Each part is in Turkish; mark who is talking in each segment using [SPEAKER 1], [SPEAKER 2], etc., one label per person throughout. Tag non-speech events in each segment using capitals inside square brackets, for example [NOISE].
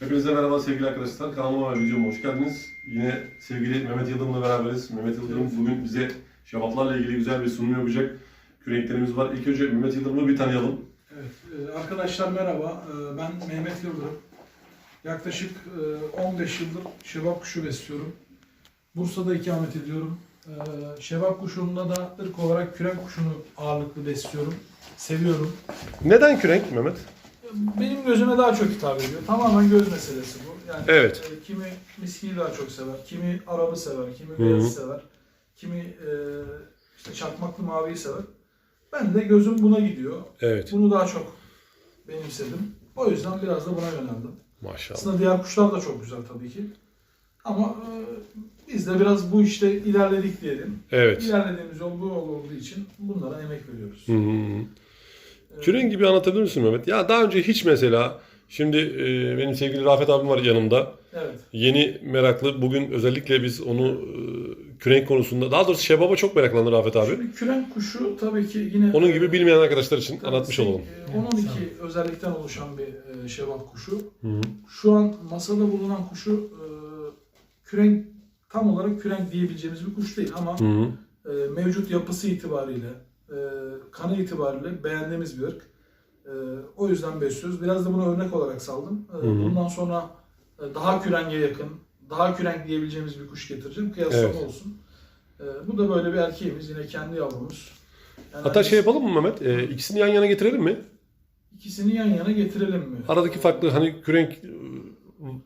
[SPEAKER 1] Hepinize merhaba sevgili arkadaşlar. Kanalıma ve videoma hoş geldiniz. Yine sevgili Mehmet Yıldırım'la beraberiz. Mehmet Yıldırım bugün bize şevaplarla ilgili güzel bir sunum yapacak. Kürenklerimiz var. İlk önce Mehmet Yıldırım'ı bir tanıyalım.
[SPEAKER 2] Evet, e, arkadaşlar merhaba. E, Ben Mehmet Yıldırım. Yaklaşık e, 15 yıldır şebap kuşu besliyorum. Bursa'da ikamet ediyorum. E, Şebap kuşunda da ırk olarak küren kuşunu ağırlıklı besliyorum. Seviyorum.
[SPEAKER 1] Neden kürenk Mehmet?
[SPEAKER 2] Benim gözüme daha çok hitap ediyor. Tamamen göz meselesi bu. Yani
[SPEAKER 1] Evet.
[SPEAKER 2] e, kimi miskiyi daha çok sever, kimi arabı sever, kimi
[SPEAKER 1] Hı.
[SPEAKER 2] beyazı sever, kimi e, işte çakmaklı maviyi sever. Ben de gözüm buna gidiyor.
[SPEAKER 1] Evet.
[SPEAKER 2] Bunu daha çok benimsedim. O yüzden biraz da buna yöneldim.
[SPEAKER 1] Maşallah.
[SPEAKER 2] Aslında diğer kuşlar da çok güzel tabii ki. Ama e, biz de biraz bu işte ilerledik diyelim.
[SPEAKER 1] Evet.
[SPEAKER 2] İlerlediğimiz yol bu yol olduğu için bunlara emek veriyoruz.
[SPEAKER 1] Hı hı. Kürenk gibi anlatabilir misin Mehmet? Ya daha önce hiç mesela Şimdi e, benim sevgili Rafet abim var yanımda.
[SPEAKER 2] Evet.
[SPEAKER 1] Yeni meraklı. Bugün özellikle biz onu e, kürenk konusunda, daha doğrusu şebaba çok meraklandı Rafet abi.
[SPEAKER 2] Şimdi küren kuşu tabii ki yine
[SPEAKER 1] Onun gibi bilmeyen arkadaşlar için
[SPEAKER 2] Tabii
[SPEAKER 1] anlatmış
[SPEAKER 2] şey,
[SPEAKER 1] olalım.
[SPEAKER 2] e, 12 özellikten oluşan bir e, şebap kuşu.
[SPEAKER 1] Hı hı.
[SPEAKER 2] Şu an masada bulunan kuşu e, kürenk tam olarak kürenk diyebileceğimiz bir kuş değil ama
[SPEAKER 1] Hı hı.
[SPEAKER 2] e, mevcut yapısı itibariyle, e, kanı itibariyle beğendiğimiz bir ırk. E, o yüzden besliyoruz. Biraz da bunu örnek olarak saldım. E,
[SPEAKER 1] Hı hı.
[SPEAKER 2] bundan sonra e, daha kürenge yakın, daha kürenk diyebileceğimiz bir kuş getireceğim. Kıyaslama
[SPEAKER 1] Evet.
[SPEAKER 2] olsun. E, bu da böyle bir erkeğimiz. Yine kendi yavrumuz. Yani
[SPEAKER 1] Hatta şey yapalım mı Mehmet? E, ikisini yan yana getirelim mi?
[SPEAKER 2] ikisini yan yana getirelim mi?
[SPEAKER 1] Aradaki farklı hani kürenk e,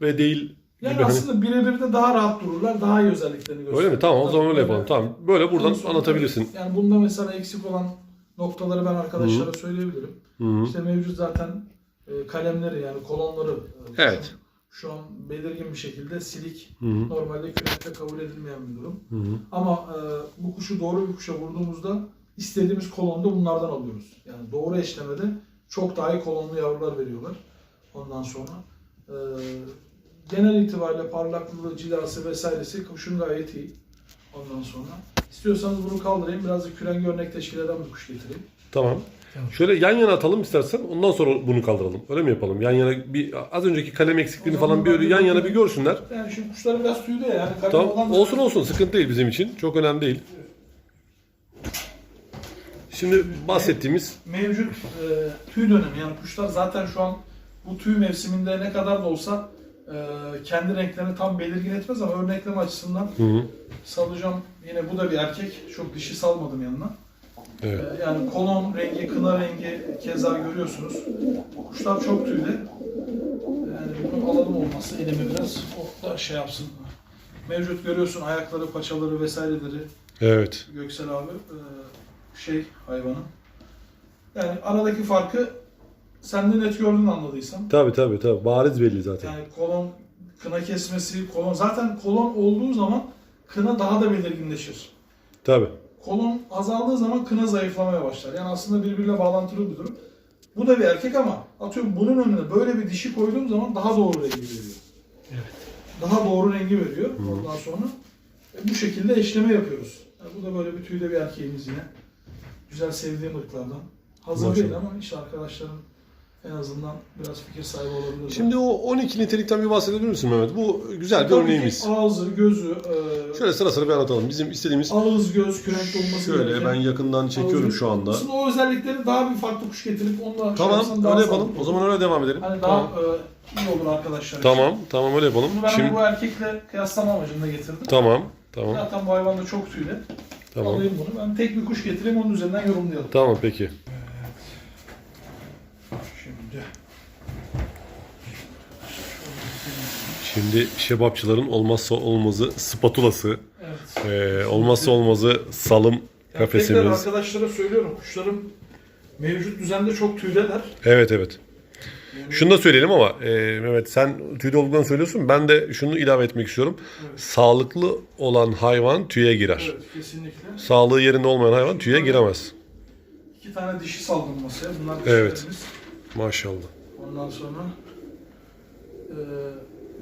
[SPEAKER 1] ve değil
[SPEAKER 2] Yani
[SPEAKER 1] gibi hani.
[SPEAKER 2] aslında birebir de daha rahat dururlar, daha iyi özelliklerini gösterir.
[SPEAKER 1] Öyle mi? Tamam o zaman öyle yapalım. Tamam. Böyle buradan
[SPEAKER 2] sonra-
[SPEAKER 1] anlatabilirsin.
[SPEAKER 2] Yani bunda mesela eksik olan noktaları ben arkadaşlara söyleyebilirim.
[SPEAKER 1] Hı hı.
[SPEAKER 2] İşte mevcut zaten e, kalemleri yani kolonları e,
[SPEAKER 1] Evet.
[SPEAKER 2] şu an belirgin bir şekilde silik.
[SPEAKER 1] Hı hı.
[SPEAKER 2] Normalde kürekte kabul edilmeyen bir durum.
[SPEAKER 1] Hı hı.
[SPEAKER 2] Ama e, bu kuşu doğru bir kuşa vurduğumuzda istediğimiz kolonda bunlardan alıyoruz. Yani doğru eşlemede çok daha iyi kolonlu yavrular veriyorlar. Ondan sonra e, genel itibariyle parlaklığı, cilası vesairesi kuşun gayet iyi. Ondan sonra istiyorsanız bunu kaldırayım. Biraz da kürengi örnek teşkil eden bir kuş getireyim.
[SPEAKER 1] Tamam.
[SPEAKER 2] Tamam.
[SPEAKER 1] Şöyle yan yana atalım istersen. Ondan sonra bunu kaldıralım. Öyle mi yapalım? Yan yana bir az önceki kalem eksikliğini falan bir öyle yan yana bir görsünler.
[SPEAKER 2] Yani şimdi kuşlar biraz tüyde ya, yani. olan
[SPEAKER 1] Tamam.
[SPEAKER 2] da-
[SPEAKER 1] Olsun olsun. Sıkıntı değil bizim için. Çok önemli değil. Şimdi bahsettiğimiz
[SPEAKER 2] mevcut e, tüy dönemi yani kuşlar zaten şu an bu tüy mevsiminde ne kadar da olsa kendi renklerini tam belirgin etmez ama örnekleme açısından
[SPEAKER 1] Hı hı.
[SPEAKER 2] salacağım yine bu da bir erkek çok dişi salmadım yanına.
[SPEAKER 1] Evet.
[SPEAKER 2] E, yani kolon rengi, kına rengi keza görüyorsunuz. Kuşlar çok tüylü. Yani bunu alalım olmazsa elime biraz o da şey yapsın. Mevcut görüyorsun ayakları, paçaları vesaireleri.
[SPEAKER 1] Evet.
[SPEAKER 2] Göksel abi e, şey hayvanın. Yani aradaki farkı sen de net gördün anladıysan.
[SPEAKER 1] Tabii tabii tabii. Bariz belli zaten.
[SPEAKER 2] Yani kolon kına kesmesi, kolon zaten kolon olduğu zaman kına daha da belirginleşir.
[SPEAKER 1] Tabii.
[SPEAKER 2] Kolon azaldığı zaman kına zayıflamaya başlar. Yani aslında birbiriyle bağlantılı bir durum. Bu da bir erkek ama atıyorum bunun önüne böyle bir dişi koyduğum zaman daha doğru rengi veriyor. Daha doğru rengi veriyor ondan sonra. E, bu şekilde eşleme yapıyoruz. Yani bu da böyle bir tüyde bir erkeğimiz yine. Güzel sevdiğim ırklardan. Hazır
[SPEAKER 1] Maşallah.
[SPEAKER 2] değil ama işte arkadaşların en azından biraz fikir sahibi olabilirler.
[SPEAKER 1] Şimdi o 12 nitelikten bir bahsedebilir misin Mehmet? Bu güzel bir
[SPEAKER 2] Tabii ki
[SPEAKER 1] örneğimiz.
[SPEAKER 2] Ağzı, gözü, e,
[SPEAKER 1] Şöyle sıra sıra bir anlatalım. Bizim istediğimiz
[SPEAKER 2] ağız, göz, kürenkli olması
[SPEAKER 1] şöyle
[SPEAKER 2] gereken-
[SPEAKER 1] ben yakından çekiyorum şu anda.
[SPEAKER 2] Aslında o özellikleri daha bir farklı kuş getirip onunla şey
[SPEAKER 1] Tamam
[SPEAKER 2] yapsan daha
[SPEAKER 1] öyle yapalım.
[SPEAKER 2] sağlıklı
[SPEAKER 1] O zaman öyle devam edelim.
[SPEAKER 2] Hani
[SPEAKER 1] Tamam.
[SPEAKER 2] daha e, iyi olur arkadaşlar için.
[SPEAKER 1] Tamam, tamam öyle yapalım.
[SPEAKER 2] Bunu ben
[SPEAKER 1] Şimdi
[SPEAKER 2] bu erkekle kıyaslama amacında getirdim.
[SPEAKER 1] tamam, tamam,
[SPEAKER 2] Zaten bu hayvan da çok tüylü.
[SPEAKER 1] tamam.
[SPEAKER 2] Alayım bunu. Ben tek bir kuş getireyim onun üzerinden yorumlayalım.
[SPEAKER 1] Tamam peki.
[SPEAKER 2] Şimdi.
[SPEAKER 1] Şimdi şebapçıların olmazsa olmazı spatulası,
[SPEAKER 2] Evet.
[SPEAKER 1] ee, olmazsa olmazı salım
[SPEAKER 2] Yani tekrar
[SPEAKER 1] kafesimiz.
[SPEAKER 2] arkadaşlara söylüyorum. Kuşlarım mevcut düzende çok tüydeler.
[SPEAKER 1] Evet evet. Şunu da söyleyelim ama e, Mehmet sen tüyde olduklarını söylüyorsun. Ben de şunu ilave etmek istiyorum.
[SPEAKER 2] Evet.
[SPEAKER 1] Sağlıklı olan hayvan tüye girer.
[SPEAKER 2] Evet kesinlikle.
[SPEAKER 1] Sağlığı yerinde olmayan hayvan tüye giremez.
[SPEAKER 2] İki tane dişi saldım masaya. Bunlar
[SPEAKER 1] Evet. Maşallah.
[SPEAKER 2] Ondan sonra e,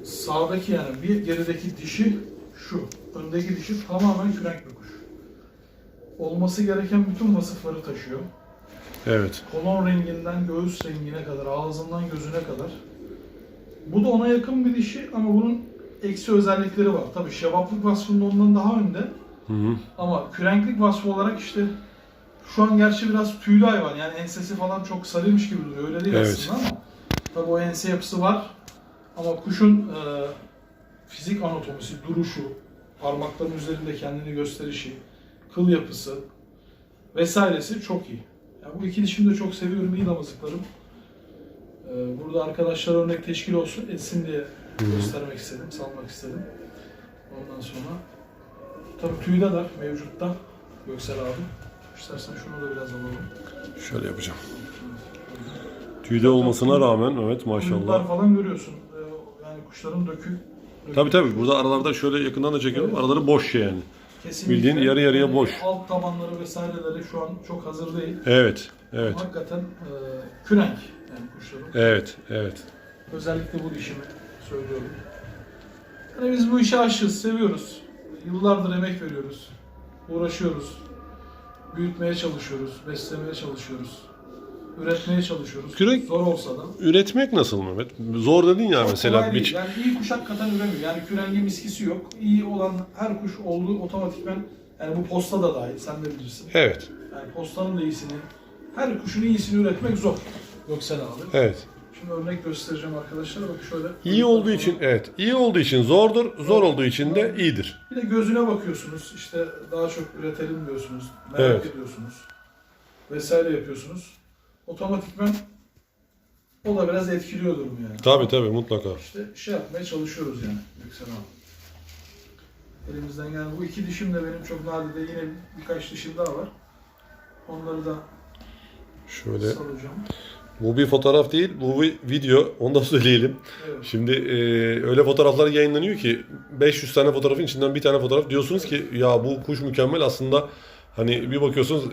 [SPEAKER 2] sağdaki yani bir gerideki dişi şu. Öndeki dişi tamamen kürenk bir kuş. Olması gereken bütün vasıfları taşıyor.
[SPEAKER 1] Evet.
[SPEAKER 2] Kolon renginden göğüs rengine kadar, ağzından gözüne kadar Bu da ona yakın bir dişi ama bunun eksi özellikleri var. Tabii şebaplık vasfında ondan daha önde.
[SPEAKER 1] Hı hı.
[SPEAKER 2] Ama kürenklik vasfı olarak işte şu an gerçi biraz tüylü hayvan. Yani ensesi falan çok sarıymış gibi duruyor. Öyle değil
[SPEAKER 1] Evet.
[SPEAKER 2] aslında ama. Tabii o ense yapısı var. Ama kuşun e, fizik anatomisi, duruşu, parmakların üzerinde kendini gösterişi, kıl yapısı vesairesi çok iyi. Yani bu iki dişimi de çok seviyorum. iyi damızlıklarım. E, burada arkadaşlar örnek teşkil olsun, etsin diye göstermek istedim, salmak istedim. Ondan sonra Tabii tüydeler mevcutta Göksel abi. İstersen şunu da biraz alalım.
[SPEAKER 1] Şöyle yapacağım. Tüyde olmasına rağmen evet maşallah.
[SPEAKER 2] falan görüyorsun. Ee, Yani kuşların dökü. dökü-
[SPEAKER 1] Tabii tabii burada aralarda şöyle yakından da çekiyorum. Araları boş yani.
[SPEAKER 2] Kesinlikle.
[SPEAKER 1] bildiğin yarı yarıya
[SPEAKER 2] Yani
[SPEAKER 1] boş.
[SPEAKER 2] Alt tabanları vesaireleri şu an çok hazır değil.
[SPEAKER 1] Evet. Evet.
[SPEAKER 2] Hakikaten e, kürenk yani kuşların.
[SPEAKER 1] Evet. Evet.
[SPEAKER 2] Özellikle bu dişimi söylüyorum. Yani biz bu işe aşığız, seviyoruz. Yıllardır emek veriyoruz. Uğraşıyoruz. Büyütmeye çalışıyoruz, beslemeye çalışıyoruz. Üretmeye çalışıyoruz.
[SPEAKER 1] Kürek-
[SPEAKER 2] Zor olsa da.
[SPEAKER 1] Üretmek nasıl Mehmet? Zor dedin ya
[SPEAKER 2] Çok
[SPEAKER 1] mesela. Bir...
[SPEAKER 2] Yani iyi kuş hakikaten üremiyor. Yani kürengi miskisi yok. İyi olan her kuş olduğu otomatikmen yani bu posta da dahil sen de bilirsin.
[SPEAKER 1] Evet.
[SPEAKER 2] Yani postanın da iyisini, her kuşun iyisini üretmek zor. Göksel abi.
[SPEAKER 1] Evet.
[SPEAKER 2] Şimdi örnek göstereceğim arkadaşlar. Bak şöyle.
[SPEAKER 1] İyi olduğu için evet. iyi olduğu için zordur. Zor olduğu için de iyidir.
[SPEAKER 2] Bir de gözüne bakıyorsunuz. İşte daha çok üretelim diyorsunuz. Merak
[SPEAKER 1] Evet.
[SPEAKER 2] ediyorsunuz. Vesaire yapıyorsunuz. Otomatikman o da biraz etkiliyor durumu yani.
[SPEAKER 1] Tabii tabii mutlaka.
[SPEAKER 2] İşte şey yapmaya çalışıyoruz yani Yüksel abi. Elimizden yani bu iki dişim de benim çok nadide yine birkaç dişim daha var. Onları da
[SPEAKER 1] Şöyle.
[SPEAKER 2] salacağım.
[SPEAKER 1] Bu bir fotoğraf değil, bu bir video. Onu da [LAUGHS] söyleyelim.
[SPEAKER 2] Evet.
[SPEAKER 1] Şimdi e, öyle fotoğraflar yayınlanıyor ki 500 tane fotoğrafın içinden bir tane fotoğraf diyorsunuz ki ya bu kuş mükemmel aslında hani bir bakıyorsunuz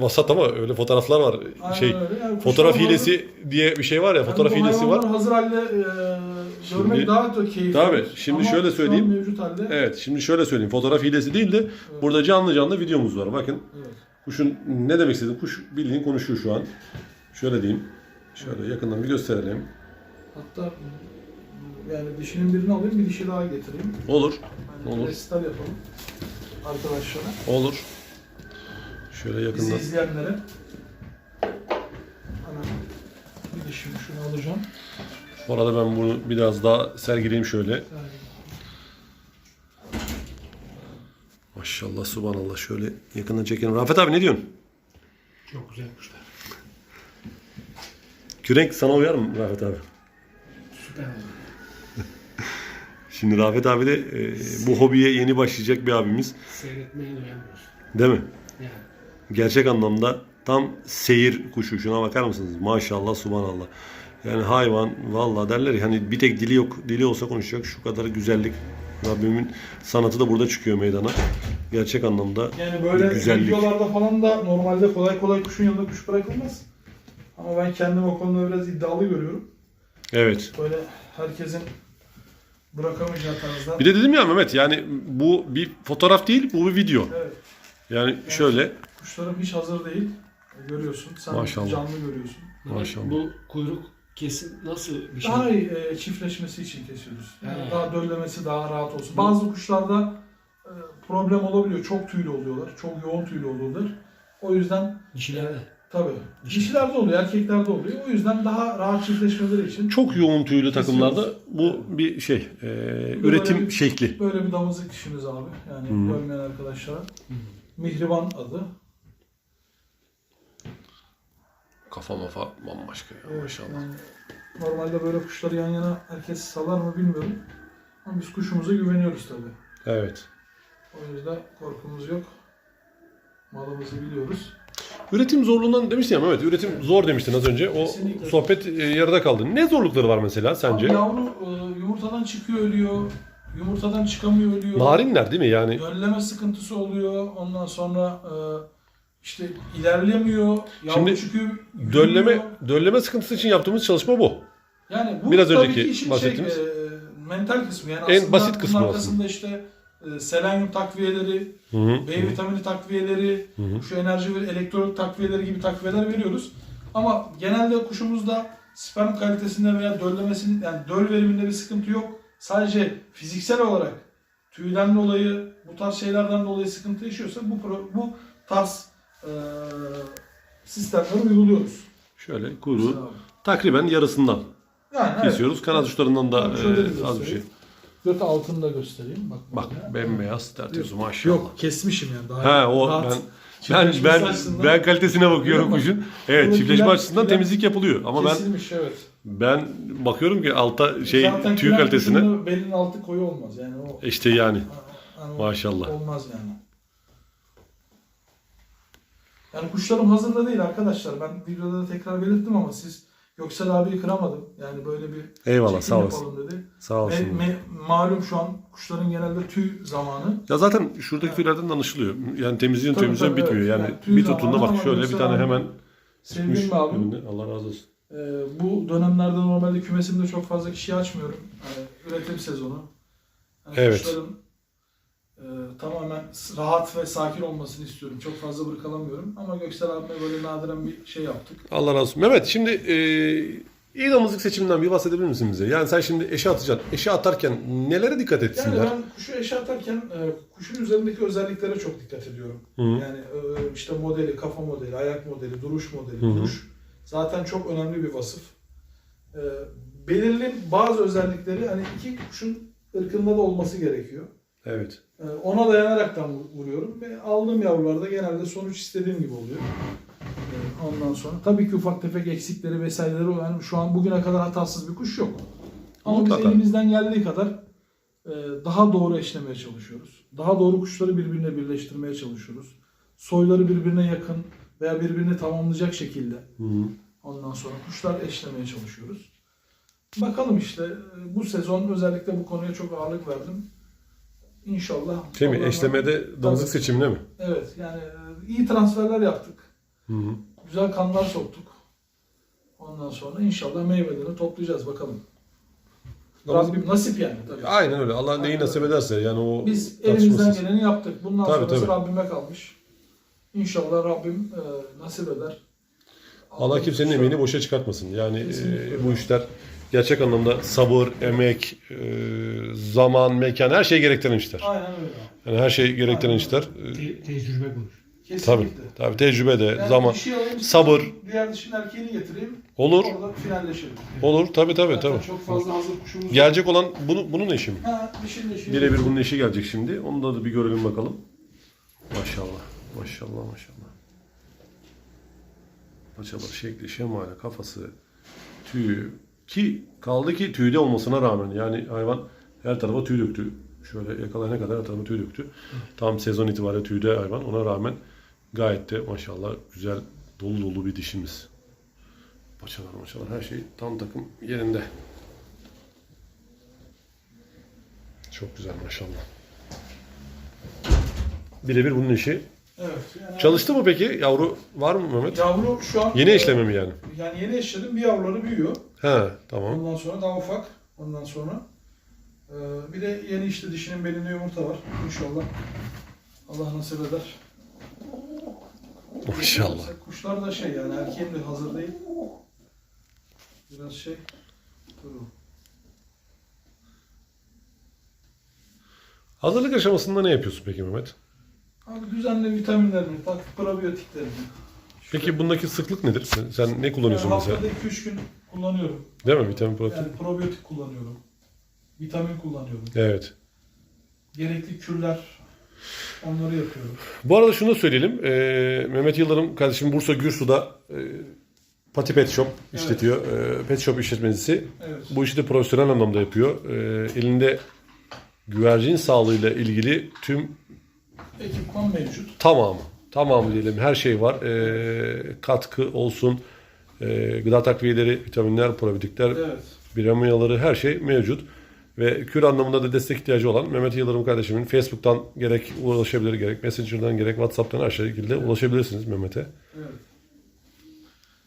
[SPEAKER 1] vasat ama öyle fotoğraflar var.
[SPEAKER 2] Aynen
[SPEAKER 1] şey
[SPEAKER 2] öyle. Yani
[SPEAKER 1] fotoğraf
[SPEAKER 2] kuşlar
[SPEAKER 1] hilesi diye bir şey var ya
[SPEAKER 2] Yani
[SPEAKER 1] fotoğraf hilesi var.
[SPEAKER 2] hazır halde e,
[SPEAKER 1] Şimdi-
[SPEAKER 2] görmek daha da keyifli.
[SPEAKER 1] Tabii, şimdi
[SPEAKER 2] Ama
[SPEAKER 1] şöyle söyleyeyim.
[SPEAKER 2] mevcut halde.
[SPEAKER 1] Evet şimdi şöyle söyleyeyim fotoğraf hilesi değil de burada canlı canlı videomuz var. Bakın
[SPEAKER 2] Evet.
[SPEAKER 1] kuşun ne demek istediğim kuş bildiğin konuşuyor şu an. Şöyle diyeyim. Şöyle yakından bir gösterelim.
[SPEAKER 2] Hatta yani dişinin birini alayım bir dişi daha getireyim.
[SPEAKER 1] Olur.
[SPEAKER 2] Yani
[SPEAKER 1] Olur.
[SPEAKER 2] Resital yapalım arkadaşlara.
[SPEAKER 1] Olur. Şöyle
[SPEAKER 2] Bizi
[SPEAKER 1] yakından.
[SPEAKER 2] izleyenlere. Hemen bir dişimi şunu alacağım.
[SPEAKER 1] Bu arada ben bunu biraz daha sergileyeyim şöyle. Maşallah subhanallah şöyle yakından çekelim. Rafet abi ne diyorsun?
[SPEAKER 3] Çok güzel kuşlar.
[SPEAKER 1] Kürek sana uyar mı Rafet abi?
[SPEAKER 3] Süper oldu. [LAUGHS]
[SPEAKER 1] Şimdi Rafet abi de e, bu hobiye yeni başlayacak bir abimiz.
[SPEAKER 3] Seyretmeyi doyamıyorsun.
[SPEAKER 1] Değil mi?
[SPEAKER 3] Yani
[SPEAKER 1] Gerçek anlamda tam seyir kuşu. Şuna bakar mısınız? Maşallah subhanallah. Yani hayvan valla derler ya hani bir tek dili yok. Dili olsa konuşacak. Şu kadar güzellik. Rabbimin sanatı da burada çıkıyor meydana. Gerçek anlamda
[SPEAKER 2] Yani böyle
[SPEAKER 1] Güzellik.
[SPEAKER 2] videolarda falan da normalde kolay kolay kuşun yanında kuş bırakılmaz. Ama ben kendim o konuda biraz iddialı görüyorum.
[SPEAKER 1] evet.
[SPEAKER 2] Böyle herkesin bırakamayacağı tarzda.
[SPEAKER 1] Bir de dedim ya Mehmet yani bu bir fotoğraf değil bu bir video.
[SPEAKER 2] Evet.
[SPEAKER 1] Yani şöyle
[SPEAKER 2] Kuşlarım hiç hazır değil. Görüyorsun. Sen
[SPEAKER 1] Maşallah.
[SPEAKER 2] canlı görüyorsun.
[SPEAKER 1] Maşallah.
[SPEAKER 3] Bu kuyruk kesim nasıl bir şey?
[SPEAKER 2] Daha e, çiftleşmesi için kesiyoruz. Yani
[SPEAKER 3] Evet.
[SPEAKER 2] daha döllemesi daha rahat olsun. Bazı kuşlarda e, problem olabiliyor. Çok tüylü oluyorlar. Çok yoğun tüylü oluyorlar. O yüzden
[SPEAKER 3] Dişilerde.
[SPEAKER 2] Tabii
[SPEAKER 3] Dişi.
[SPEAKER 2] dişilerde oluyor, erkeklerde oluyor. O yüzden daha rahat çiftleşmeleri için
[SPEAKER 1] çok yoğun tüylü takımlarda bu bir şey e, üretim
[SPEAKER 2] bir-
[SPEAKER 1] şekli.
[SPEAKER 2] böyle bir damızlık dişimiz abi. Yani
[SPEAKER 1] Hı.
[SPEAKER 2] görmeyen arkadaşlara. Mihriban adı.
[SPEAKER 1] Kafa mafa bambaşka ya
[SPEAKER 2] Evet,
[SPEAKER 1] maşallah.
[SPEAKER 2] yani normalde böyle kuşları yan yana herkes salar mı bilmiyorum. Ama biz kuşumuza güveniyoruz tabii.
[SPEAKER 1] Evet.
[SPEAKER 2] O yüzden korkumuz yok. Malımızı biliyoruz.
[SPEAKER 1] Üretim zorluğundan demiştin ya Mehmet. Üretim zor demiştin az önce. O
[SPEAKER 2] Kesinlikle.
[SPEAKER 1] sohbet e, yarıda kaldı. Ne zorlukları var mesela sence?
[SPEAKER 2] Abi yavru e, yumurtadan çıkıyor ölüyor. Yumurtadan çıkamıyor ölüyor.
[SPEAKER 1] Narinler değil mi yani?
[SPEAKER 2] Dölleme sıkıntısı oluyor. Ondan sonra e, işte ilerlemiyor. Yavru
[SPEAKER 1] Şimdi
[SPEAKER 2] çıkıyor.
[SPEAKER 1] Dölleme dölleme sıkıntısı için yaptığımız çalışma bu.
[SPEAKER 2] Yani bu
[SPEAKER 1] Biraz
[SPEAKER 2] tabii
[SPEAKER 1] önceki
[SPEAKER 2] ki işin
[SPEAKER 1] bahsettiğimiz.
[SPEAKER 2] Şey, e, mental kısmı. Yani
[SPEAKER 1] En
[SPEAKER 2] aslında
[SPEAKER 1] basit
[SPEAKER 2] bunun
[SPEAKER 1] kısmı
[SPEAKER 2] arkasında işte e, selenyum takviyeleri,
[SPEAKER 1] Hı hı.
[SPEAKER 2] B vitamini takviyeleri,
[SPEAKER 1] Hı hı.
[SPEAKER 2] şu enerji ve elektrolit takviyeleri gibi takviyeler veriyoruz. Ama genelde kuşumuzda sperm kalitesinde veya döllemesinin yani döl veriminde bir sıkıntı yok. Sadece fiziksel olarak tüyden dolayı bu tarz şeylerden dolayı sıkıntı yaşıyorsa bu pro- bu tarz eee sistemleri uyguluyoruz.
[SPEAKER 1] Şöyle
[SPEAKER 2] abi.
[SPEAKER 1] takriben yarısından
[SPEAKER 2] Yani evet.
[SPEAKER 1] kesiyoruz. Kanat uçlarından da e, az bir şey.
[SPEAKER 2] Göt altını da göstereyim. Bak,
[SPEAKER 1] Bak
[SPEAKER 2] böyle.
[SPEAKER 1] bembeyaz tertemiz maşallah.
[SPEAKER 2] Yok kesmişim yani daha.
[SPEAKER 1] He o
[SPEAKER 2] rahat.
[SPEAKER 1] ben ben ben,
[SPEAKER 2] açısından
[SPEAKER 1] ben kalitesine bakıyorum kuşun. Evet çiftleşme
[SPEAKER 2] bilen-
[SPEAKER 1] açısından
[SPEAKER 2] bilen-
[SPEAKER 1] temizlik yapılıyor ama ben
[SPEAKER 2] kesilmiş evet.
[SPEAKER 1] ben bakıyorum ki alta şey
[SPEAKER 2] Zaten
[SPEAKER 1] tüy kalitesine
[SPEAKER 2] kuşunda belin altı koyu olmaz yani o
[SPEAKER 1] işte yani
[SPEAKER 2] hani o
[SPEAKER 1] Maşallah.
[SPEAKER 2] olmaz yani. Yani kuşlarım hazırda değil arkadaşlar. Ben videoda da tekrar belirttim ama siz Göksel abiyi kıramadım. Yani böyle bir
[SPEAKER 1] Eyvallah,
[SPEAKER 2] çekim
[SPEAKER 1] sağ olasın.
[SPEAKER 2] yapalım dedi.
[SPEAKER 1] sağ
[SPEAKER 2] Ve,
[SPEAKER 1] olsun.
[SPEAKER 2] me- malum şu an kuşların genelde tüy zamanı.
[SPEAKER 1] Ya zaten şuradaki tüylerden de anlaşılıyor. Yani temizliğin
[SPEAKER 2] Tabii,
[SPEAKER 1] temizliğin
[SPEAKER 2] tabii,
[SPEAKER 1] bitmiyor.
[SPEAKER 2] evet.
[SPEAKER 1] Yani,
[SPEAKER 2] Yani tüy
[SPEAKER 1] bir
[SPEAKER 2] zamanı
[SPEAKER 1] bak
[SPEAKER 2] ama
[SPEAKER 1] şöyle bir tane
[SPEAKER 2] abi
[SPEAKER 1] hemen
[SPEAKER 2] Sevgili
[SPEAKER 1] çıkmış
[SPEAKER 2] mi abim?
[SPEAKER 1] önüne. Allah razı olsun.
[SPEAKER 2] Ee, bu dönemlerde normalde kümesimde çok fazla kişi açmıyorum. Yani üretim sezonu. Yani
[SPEAKER 1] Evet.
[SPEAKER 2] Kuşların e, tamamen rahat ve sakin olmasını istiyorum. Çok fazla bırkalamıyorum. Ama Göksel abime böyle nadiren bir şey yaptık.
[SPEAKER 1] Allah razı olsun. Mehmet şimdi e, iyi damızlık seçiminden bir bahsedebilir misin bize? Yani sen şimdi eşe atacaksın. Eşe atarken nelere dikkat
[SPEAKER 2] Yani
[SPEAKER 1] etsinler?
[SPEAKER 2] ben kuşu eşe atarken e, kuşun üzerindeki özelliklere çok dikkat ediyorum.
[SPEAKER 1] Hı.
[SPEAKER 2] Yani e, işte modeli, kafa modeli, ayak modeli, duruş modeli,
[SPEAKER 1] hı.
[SPEAKER 2] duruş zaten çok önemli bir vasıf. E, belirli bazı özellikleri hani iki kuşun ırkında da olması gerekiyor.
[SPEAKER 1] Evet.
[SPEAKER 2] E, ona dayanaraktan vur- vuruyorum ve aldığım yavrularda genelde sonuç istediğim gibi oluyor. E, ondan sonra tabii ki ufak tefek eksikleri vesaireleri olan şu an bugüne kadar hatasız bir kuş yok. Ama
[SPEAKER 1] Mutlaka.
[SPEAKER 2] biz elimizden geldiği kadar e, daha doğru eşlemeye çalışıyoruz. Daha doğru kuşları birbirine birleştirmeye çalışıyoruz. Soyları birbirine yakın veya birbirini tamamlayacak şekilde
[SPEAKER 1] Hı -hı.
[SPEAKER 2] ondan sonra kuşlar eşlemeye çalışıyoruz. Bakalım işte e, bu sezon özellikle bu konuya çok ağırlık verdim. İnşallah.
[SPEAKER 1] Şey mi? Eşlemede damızlık seçimine mi?
[SPEAKER 2] Evet yani e, iyi transferler yaptık.
[SPEAKER 1] Hı -hı.
[SPEAKER 2] Güzel kanlar soktuk. Ondan sonra inşallah meyvelerini toplayacağız bakalım. Rabbim nasip yani tabii.
[SPEAKER 1] Aynen öyle. Allah neyi nasip ederse yani o
[SPEAKER 2] Biz elimizden geleni yaptık. Bundan
[SPEAKER 1] Tabii,
[SPEAKER 2] sonrası
[SPEAKER 1] tabii.
[SPEAKER 2] Rabbime kalmış. İnşallah Rabbim e, nasip eder.
[SPEAKER 1] Allah kimsenin emeğini boşa çıkartmasın. Yani
[SPEAKER 2] Kesinlikle.
[SPEAKER 1] e, bu işler gerçek anlamda sabır, emek, e, zaman, mekan her şeyi gerektiren işler.
[SPEAKER 2] Aynen öyle.
[SPEAKER 1] Yani her şeyi gerektiren
[SPEAKER 2] Aynen.
[SPEAKER 1] işler.
[SPEAKER 3] Te- tecrübe konuş.
[SPEAKER 1] tabii.
[SPEAKER 2] Kesinlikle.
[SPEAKER 1] Tabii tecrübe de,
[SPEAKER 2] Yani
[SPEAKER 1] zaman.
[SPEAKER 2] dişi alayım,
[SPEAKER 1] sabır.
[SPEAKER 2] Diğer dişin erkeğini getireyim.
[SPEAKER 1] Olur.
[SPEAKER 2] Orada finalleşelim.
[SPEAKER 1] Olur. Tabii tabii
[SPEAKER 2] Zaten
[SPEAKER 1] tabii.
[SPEAKER 2] Çok fazla hazır kuşumuz yok.
[SPEAKER 1] Gelecek olan bunu, bunun eşi mi?
[SPEAKER 2] Ha, dişin dişi.
[SPEAKER 1] Birebir bunun eşi gelecek şimdi. Onu da, da bir görelim bakalım. Maşallah. Maşallah maşallah. Paçaları, şekli, şemali, kafası, tüyü. Ki kaldı ki tüyde olmasına rağmen yani hayvan her tarafa tüy döktü. Şöyle yakalayana kadar her tarafa tüy döktü. Tam sezon itibariyle tüyde hayvan. Ona rağmen gayet de maşallah güzel dolu dolu bir dişimiz. Paçalar maşallah her şey tam takım yerinde. Çok güzel maşallah. Birebir bunun işi.
[SPEAKER 2] Evet. Yani
[SPEAKER 1] Çalıştı mı peki? Yavru var mı Mehmet?
[SPEAKER 2] Yavru şu an
[SPEAKER 1] Yeni eşleme mi yani?
[SPEAKER 2] Yani yeni eşledim. Bir yavruları büyüyor.
[SPEAKER 1] He tamam.
[SPEAKER 2] Ondan sonra daha ufak. Ondan sonra e, bir de yeni işte dişinin belinde yumurta var. İnşallah Allah nasip eder.
[SPEAKER 1] Maşallah.
[SPEAKER 2] Kuşlar da şey yani erkeğim de hazır değil. Biraz şey. Dur.
[SPEAKER 1] Hazırlık aşamasında ne yapıyorsun peki Mehmet?
[SPEAKER 2] Abi düzenli vitaminlerini, tak probiyotiklerini.
[SPEAKER 1] Peki bundaki sıklık nedir? Sen, sen ne kullanıyorsun
[SPEAKER 2] Yani
[SPEAKER 1] mesela?
[SPEAKER 2] haftada 2-3 gün kullanıyorum.
[SPEAKER 1] Değil mi? Vitamin protein.
[SPEAKER 2] Yani probiyotik kullanıyorum. Vitamin kullanıyorum.
[SPEAKER 1] Evet.
[SPEAKER 2] Gerekli kürler onları yapıyorum.
[SPEAKER 1] Bu arada şunu da söyleyelim. Ee, Mehmet Yıldırım kardeşim Bursa Gürsu'da e, Pati Pet Shop işletiyor. Ee, pet Shop işletmecisi.
[SPEAKER 2] Evet.
[SPEAKER 1] Bu işi de profesyonel anlamda yapıyor. Ee, elinde güvercin sağlığıyla ilgili tüm
[SPEAKER 2] Ekipman mevcut.
[SPEAKER 1] tamamı, tamamı diyelim her şey var. Ee, katkı olsun, ee, gıda takviyeleri, vitaminler, probiyotikler,
[SPEAKER 2] Evet.
[SPEAKER 1] biramayaları her şey mevcut. Ve kür anlamında da destek ihtiyacı olan Mehmet Yıldırım kardeşimin Facebook'tan gerek ulaşabilir, gerek Messenger'dan, gerek WhatsApp'tan her şekilde ulaşabilirsiniz Mehmet'e.
[SPEAKER 2] Evet.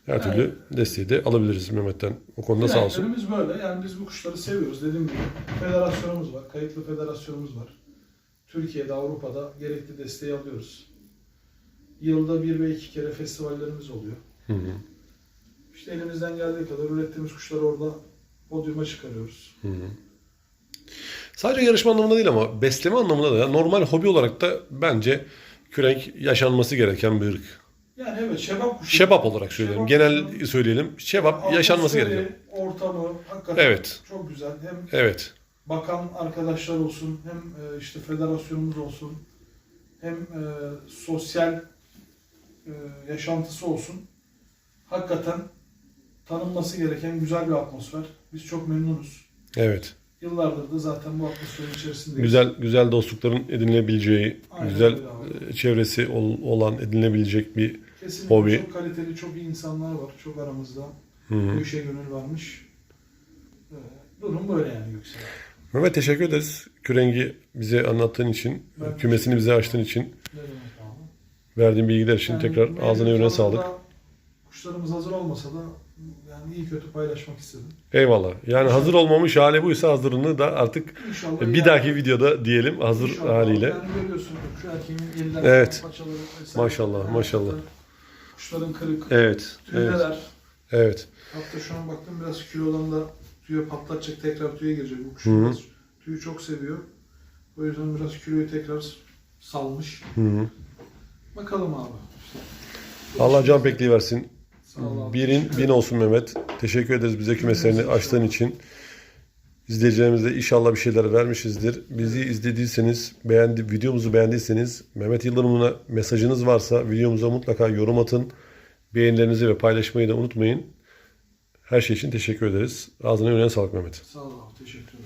[SPEAKER 1] Her türlü desteği de alabiliriz Mehmet'ten. O konuda sağ olsun.
[SPEAKER 2] Böyle. Yani biz bu kuşları seviyoruz. Dediğim gibi federasyonumuz var. Kayıtlı federasyonumuz var. Türkiye'de, Avrupa'da gerekli desteği alıyoruz. Yılda bir ve iki kere festivallerimiz oluyor.
[SPEAKER 1] Hı hı.
[SPEAKER 2] İşte elimizden geldiği kadar ürettiğimiz kuşları orada podyuma çıkarıyoruz.
[SPEAKER 1] Sadece yarışma anlamında değil ama besleme anlamında da normal hobi olarak da bence kürenk yaşanması gereken bir ırk.
[SPEAKER 2] Yani evet şebap kuşu.
[SPEAKER 1] Şebap olarak söyleyelim.
[SPEAKER 2] Şebap
[SPEAKER 1] Genel
[SPEAKER 2] kuşu.
[SPEAKER 1] söyleyelim. Şebap yaşanması gerekiyor.
[SPEAKER 2] Ortamı hakikaten
[SPEAKER 1] Evet.
[SPEAKER 2] çok güzel. Hem
[SPEAKER 1] Evet.
[SPEAKER 2] bakan arkadaşlar olsun, hem e, işte federasyonumuz olsun, hem e, sosyal e, yaşantısı olsun. Hakikaten tanınması gereken güzel bir atmosfer. Biz çok memnunuz.
[SPEAKER 1] Evet.
[SPEAKER 2] Yıllardır da zaten bu atmosferin içerisindeyiz.
[SPEAKER 1] Güzel güzel dostlukların edinilebileceği,
[SPEAKER 2] Aynen
[SPEAKER 1] güzel
[SPEAKER 2] öyle
[SPEAKER 1] e, çevresi ol- olan edinebilecek bir
[SPEAKER 2] Kesinlikle
[SPEAKER 1] hobi.
[SPEAKER 2] çok kaliteli, çok iyi insanlar var. Çok aramızda.
[SPEAKER 1] Hı hı.
[SPEAKER 2] Bu işe gönül varmış. E, durum böyle yani Yüksel.
[SPEAKER 1] Mehmet teşekkür ederiz. Kürengi bize anlattığın için,
[SPEAKER 2] Ben
[SPEAKER 1] kümesini bize açtığın için, verdiğin bilgiler için
[SPEAKER 2] Yani
[SPEAKER 1] tekrar ağzına yüreğine sağlık.
[SPEAKER 2] Kuşlarımız hazır olmasa da yani iyi kötü paylaşmak istedim.
[SPEAKER 1] Eyvallah. Yani hazır olmamış hali buysa hazırını da artık
[SPEAKER 2] İnşallah
[SPEAKER 1] bir
[SPEAKER 2] ileride-
[SPEAKER 1] dahaki videoda diyelim hazır
[SPEAKER 2] İnşallah.
[SPEAKER 1] haliyle.
[SPEAKER 2] Yani görüyorsun şu erkeğin elinden
[SPEAKER 1] Evet.
[SPEAKER 2] paçaları vesaire.
[SPEAKER 1] Maşallah,
[SPEAKER 2] Yani
[SPEAKER 1] maşallah.
[SPEAKER 2] Kuşların kırık,
[SPEAKER 1] Evet. Evet.
[SPEAKER 2] tüydeler.
[SPEAKER 1] Evet.
[SPEAKER 2] Hatta şu an baktım biraz kilodan da tüye patlatacak, tekrar tüye girecek. Bu kuş
[SPEAKER 1] Hı hı.
[SPEAKER 2] biraz tüyü çok seviyor. O yüzden biraz kiloyu tekrar salmış.
[SPEAKER 1] Hı hı.
[SPEAKER 2] Bakalım abi.
[SPEAKER 1] Allah can bekliği versin.
[SPEAKER 2] Sağ ol abi.
[SPEAKER 1] Birin bin olsun Mehmet. Teşekkür ederiz bize kümeslerini açtığın için. İzleyicilerimize inşallah bir şeyler vermişizdir. Bizi izlediyseniz, beğendi, videomuzu beğendiyseniz, Mehmet Yıldırım'la mesajınız varsa videomuza mutlaka yorum atın. Beğenilerinizi ve paylaşmayı da unutmayın. Her şey için teşekkür ederiz. Ağzına yüreğine sağlık Mehmet.
[SPEAKER 2] Sağ ol abi. Teşekkür ederim.